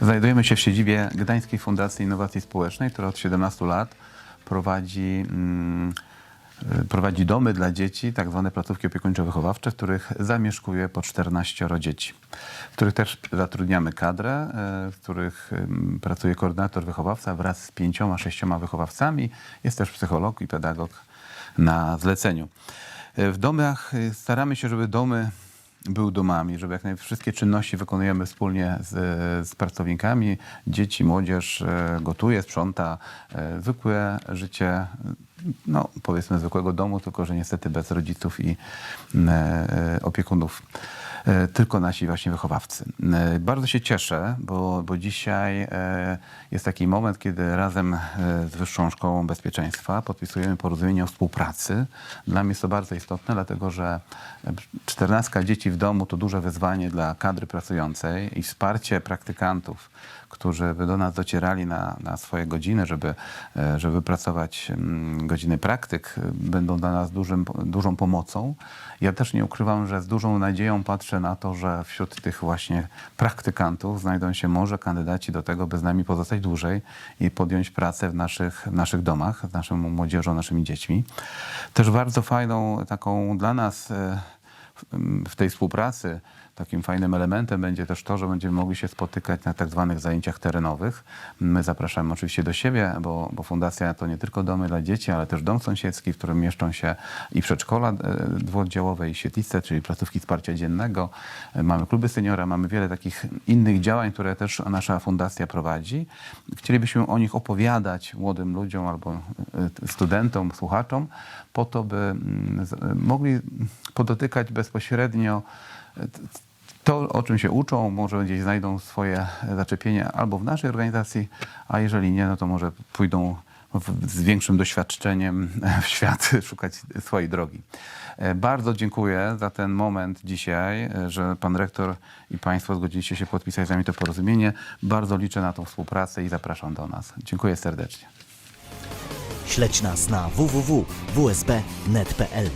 Znajdujemy się w siedzibie Gdańskiej Fundacji Innowacji Społecznej, która od 17 lat prowadzi, mm, prowadzi domy dla dzieci, tak zwane placówki opiekuńczo-wychowawcze, w których zamieszkuje po 14 dzieci, w których też zatrudniamy kadrę, y, w których pracuje koordynator wychowawca wraz z pięcioma, sześcioma wychowawcami. Jest też psycholog i pedagog na zleceniu. Y, W domach y, staramy się, żeby domy były domami, żeby jak naj wszystkie czynności wykonujemy wspólnie z, z pracownikami. Dzieci, młodzież e, gotuje, sprząta. e, Zwykłe życie, no powiedzmy zwykłego domu, tylko że niestety bez rodziców i e, e, opiekunów. E, Tylko nasi właśnie wychowawcy. Bardzo się cieszę, bo, bo dzisiaj jest taki moment, kiedy razem z Wyższą Szkołą Bezpieczeństwa podpisujemy porozumienie o współpracy. Dla mnie jest to bardzo istotne, dlatego że 14 dzieci w domu to duże wyzwanie dla kadry pracującej i wsparcie praktykantów, którzy by do nas docierali na, na swoje godziny, żeby, żeby pracować mm, godziny praktyk, e, będą dla nas dużym, dużą pomocą. Ja też nie ukrywam, że z dużą nadzieją patrzę na to, że wśród tych właśnie praktykantów znajdą się może kandydaci do tego, by z nami pozostać dłużej i podjąć pracę w naszych, w naszych domach, z naszą młodzieżą, naszymi dziećmi. Też bardzo fajną taką dla nas e, w- tej współpracy takim fajnym elementem będzie też to, że będziemy mogli się spotykać na tak zwanych zajęciach terenowych. My zapraszamy oczywiście do siebie, bo, bo fundacja to nie tylko domy dla dzieci, ale też dom sąsiedzki, w którym mieszczą się i przedszkola e, dwuoddziałowe, i świetlice, czyli placówki wsparcia dziennego. E, Mamy kluby seniora, mamy wiele takich innych działań, które też nasza fundacja prowadzi. Chcielibyśmy o nich opowiadać młodym ludziom albo e, studentom, słuchaczom, po to, by mm, mogli podotykać bezpośrednio to, o czym się uczą, może gdzieś znajdą swoje zaczepienie albo w naszej organizacji, a jeżeli nie, no to może pójdą w, z większym doświadczeniem w świat szukać swojej drogi. E, Bardzo dziękuję za ten moment dzisiaj, e, że pan rektor i państwo zgodziliście się podpisać z nami to porozumienie. Bardzo liczę na tą współpracę i zapraszam do nas. Dziękuję serdecznie. Śledź nas na www.wsb.net.pl